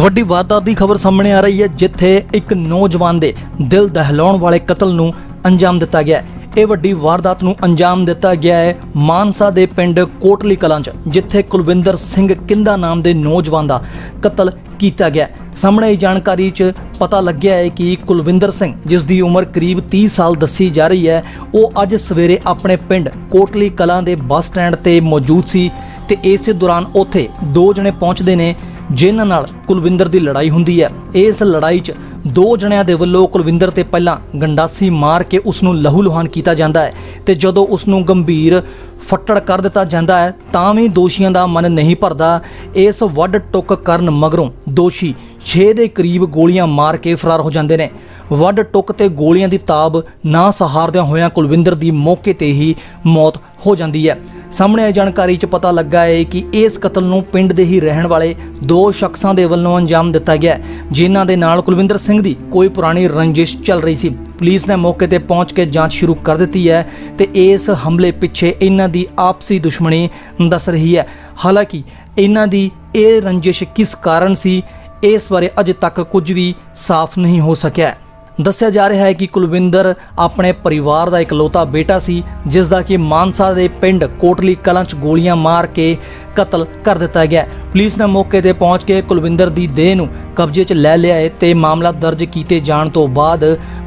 ਵੱਡੀ ਵਾਰਦਾਤ ਦੀ ਖਬਰ ਸਾਹਮਣੇ ਆ ਰਹੀ ਹੈ, ਜਿੱਥੇ ਇੱਕ ਨੌਜਵਾਨ ਦੇ ਦਿਲ ਦਹਿਲਾਉਣ ਵਾਲੇ ਕਤਲ ਨੂੰ ਅੰਜਾਮ ਦਿੱਤਾ ਗਿਆ ਹੈ। ਇਹ ਵੱਡੀ ਵਾਰਦਾਤ ਨੂੰ ਅੰਜਾਮ ਦਿੱਤਾ ਗਿਆ ਹੈ ਮਾਨਸਾ ਦੇ ਪਿੰਡ ਕੋਟਲੀ ਕਲਾਂ 'ਚ, ਜਿੱਥੇ ਕੁਲਵਿੰਦਰ ਸਿੰਘ ਕਿੰਦਾ ਨਾਮ ਦੇ ਨੌਜਵਾਨ ਦਾ ਕਤਲ ਕੀਤਾ ਗਿਆ ਸਾਹਮਣੇ ਆਈ ਜਾਣਕਾਰੀ 'ਚ ਪਤਾ ਲੱਗਿਆ ਹੈ ਕਿ ਕੁਲਵਿੰਦਰ ਸਿੰਘ, ਜਿਸ ਦੀ ਉਮਰ ਕਰੀਬ 30 ਸਾਲ ਦੱਸੀ ਜਾ ਰਹੀ ਹੈ, ਉਹ ਅੱਜ ਸਵੇਰੇ ਆਪਣੇ ਪਿੰਡ ਕੋਟਲੀ ਕਲਾਂ ਦੇ ਬੱਸ ਸਟੈਂਡ ਤੇ ਮੌਜੂਦ ਸੀ ਤੇ ਇਸੇ ਦੌਰਾਨ ਉੱਥੇ ਦੋ ਜਣੇ ਪਹੁੰਚਦੇ ਨੇ ਜਿਨ੍ਹਾਂ ਨਾਲ ਕੁਲਵਿੰਦਰ ਦੀ ਲੜਾਈ ਹੁੰਦੀ ਹੈ। ਇਸ ਲੜਾਈ 'ਚ ਦੋ ਜਣਿਆਂ ਦੇ ਵੱਲੋਂ ਕੁਲਵਿੰਦਰ ਤੇ ਪਹਿਲਾਂ ਗੰਡਾਸੀ ਮਾਰ ਕੇ ਉਸ ਨੂੰ ਲਹੂ ਲੁਹਾਨ ਕੀਤਾ ਜਾਂਦਾ ਹੈ ਤੇ ਜਦੋਂ ਉਸ ਨੂੰ ਗੰਭੀਰ ਫੱਟੜ ਕਰ ਦਿੱਤਾ ਜਾਂਦਾ ਹੈ, ਤਾਂ ਵੀ ਦੋਸ਼ੀਆਂ ਦਾ ਮਨ ਨਹੀਂ ਭਰਦਾ। ਇਸ ਵੱਡ ਟੁੱਕ ਕਰਨ ਮਗਰੋਂ ਦੋਸ਼ੀ 6 ਦੇ ਕਰੀਬ ਗੋਲੀਆਂ ਮਾਰ ਕੇ ਫਰਾਰ ਹੋ ਜਾਂਦੇ ਨੇ। ਵੱਡ ਟੁੱਕ ਤੇ ਗੋਲੀਆਂ ਦੀ ਤਾਬ ਨਾ ਸਹਾਰਦਿਆਂ ਹੋਇਆਂ ਕੁਲਵਿੰਦਰ ਦੀ ਮੌਕੇ ਤੇ ਹੀ ਮੌਤ ਹੋ ਜਾਂਦੀ ਹੈ। ਸਾਹਮਣੇ ਆਈ ਜਾਣਕਾਰੀ 'ਚ ਪਤਾ ਲੱਗਾ ਹੈ ਕਿ ਇਸ ਕਤਲ ਨੂੰ ਪਿੰਡ ਦੇ ਹੀ ਰਹਿਣ ਵਾਲੇ ਦੋ ਸ਼ਖਸਾਂ ਦੇ ਵੱਲੋਂ ਅੰਜਾਮ ਦਿੱਤਾ ਗਿਆ ਹੈ, ਜਿਨ੍ਹਾਂ ਦੇ ਨਾਲ ਕੁਲਵਿੰਦਰ ਸਿੰਘ ਦੀ ਕੋਈ ਪੁਰਾਣੀ ਰੰਜਿਸ਼ ਚੱਲ ਰਹੀ ਸੀ। ਪੁਲਿਸ ਨੇ ਮੌਕੇ ਤੇ ਪਹੁੰਚ ਕੇ ਜਾਂਚ ਸ਼ੁਰੂ ਕਰ ਦਿੱਤੀ ਹੈ ਤੇ ਇਸ ਹਮਲੇ ਪਿੱਛੇ ਇਹਨਾਂ ਦੀ ਆਪਸੀ ਦੁਸ਼ਮਣੀ ਦੱਸ ਰਹੀ ਹੈ। ਹਾਲਾਂਕਿ ਇਹਨਾਂ ਦੀ ਇਹ ਰੰਜਿਸ਼ ਕਿਸ ਕਾਰਨ ਸੀ ਇਸ ਬਾਰੇ ਅਜੇ ਤੱਕ ਕੁਝ ਵੀ ਸਾਫ਼ ਨਹੀਂ ਹੋ ਸਕਿਆ। ਦੱਸਿਆ ਜਾ ਰਿਹਾ ਹੈ ਕਿ ਕੁਲਵਿੰਦਰ ਆਪਣੇ ਪਰਿਵਾਰ ਦਾ ਇਕਲੌਤਾ ਬੇਟਾ ਸੀ, ਜਿਸ ਦਾ ਕਿ ਮਾਨਸਾ ਦੇ ਪਿੰਡ ਕੋਟਲੀ ਕਲਾਂ 'ਚ ਗੋਲੀਆਂ ਮਾਰ ਕੇ ਕਤਲ ਕਰ ਦਿੱਤਾ ਗਿਆ। ਪੁਲਿਸ ਨੇ ਮੌਕੇ ਤੇ ਪਹੁੰਚ ਕੇ ਕੁਲਵਿੰਦਰ ਦੀ ਦੇਹ ਨੂੰ ਕਬਜ਼ੇ 'ਚ ਲੈ ਲਿਆ ਹੈ ਤੇ ਮਾਮਲਾ ਦਰਜ ਕੀਤੇ ਜਾਣ ਤੋਂ ਬਾਅਦ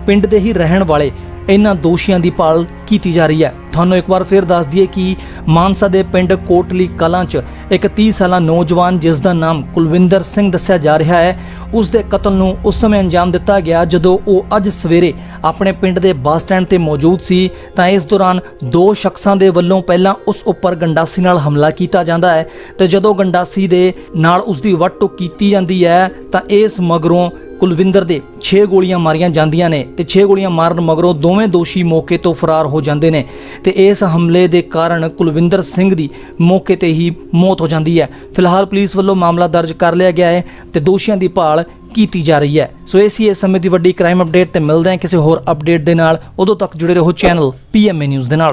ਪਿੰਡ ਦੇ ਹੀ ਰਹਿਣ ਵਾਲੇ ਇਹਨਾਂ ਦੋਸ਼ੀਆਂ ਦੀ ਭਾਲ ਕੀਤੀ ਜਾ ਰਹੀ ਹੈ। ਤੁਹਾਨੂੰ ਇੱਕ ਵਾਰ ਫਿਰ ਦੱਸ ਦਈਏ ਕਿ ਮਾਨਸਾ ਦੇ ਪਿੰਡ ਕੋਟਲੀ ਕਲਾਂ 'ਚ ਇੱਕ 30 ਸਾਲਾ ਨੌਜਵਾਨ, ਜਿਸ ਦਾ ਨਾਮ ਕੁਲਵਿੰਦਰ ਸਿੰਘ ਦੱਸਿਆ ਜਾ ਰਿਹਾ ਹੈ ਉਸ ਦੇ ਕਤਲ ਨੂੰ ਉਸ ਸਮੇਂ ਅੰਜਾਮ ਦਿੱਤਾ ਗਿਆ ਜਦੋਂ ਉਹ ਅੱਜ ਸਵੇਰੇ ਆਪਣੇ ਪਿੰਡ ਦੇ ਬੱਸ ਸਟੈਂਡ ਤੇ ਮੌਜੂਦ ਸੀ। ਤਾਂ ਇਸ ਦੌਰਾਨ ਦੋ ਸ਼ਖਸਾਂ ਦੇ ਵੱਲੋਂ ਪਹਿਲਾਂ ਉਸ ਉੱਪਰ ਗੰਡਾਸੀ ਨਾਲ ਹਮਲਾ ਕੀਤਾ ਜਾਂਦਾ ਹੈ ਤੇ ਜਦੋਂ ਗੰਡਾਸੀ ਦੇ ਨਾਲ ਉਸ ਦੀ ਵੱਟ ਕੀਤੀ ਜਾਂਦੀ ਹੈ, ਤਾਂ ਇਸ ਮਗਰੋਂ ਕੁਲਵਿੰਦਰ ਦੇ 6 ਗੋਲੀਆਂ ਮਾਰੀਆਂ ਜਾਂਦੀਆਂ ਨੇ ਤੇ 6 ਗੋਲੀਆਂ ਮਾਰਨ ਮਗਰੋਂ ਦੋਵੇਂ ਦੋਸ਼ੀ ਮੌਕੇ ਤੋਂ ਫਰਾਰ ਹੋ ਜਾਂਦੇ ਨੇ ਤੇ ਇਸ ਹਮਲੇ ਦੇ ਕਾਰਨ ਕੁਲਵਿੰਦਰ ਸਿੰਘ ਦੀ ਮੌਕੇ ਤੇ ਹੀ ਮੌਤ ਹੋ ਜਾਂਦੀ ਹੈ। ਫਿਲਹਾਲ ਪੁਲਿਸ ਵੱਲੋਂ ਮਾਮਲਾ ਦਰਜ ਕਰ ਲਿਆ ਗਿਆ ਹੈ ਤੇ ਦੋਸ਼ੀਆਂ ਦੀ ਭਾਲ ਕੀਤੀ ਜਾ ਰਹੀ ਹੈ। ਸੋ ਇਹ ਸੀ ਇਸ ਸਮੇਂ ਦੀ ਵੱਡੀ ਕ੍ਰਾਈਮ ਅਪਡੇਟ ਤੇ ਮਿਲਦੇ ਹਾਂ ਕਿਸੇ ਹੋਰ ਅਪਡੇਟ ਦੇ ਨਾਲ। ਉਦੋਂ ਤੱਕ ਜੁੜੇ ਰਹੋ ਚੈਨਲ ਪੀਐਮਏ ਨਿਊਜ਼ ਦੇ ਨਾਲ।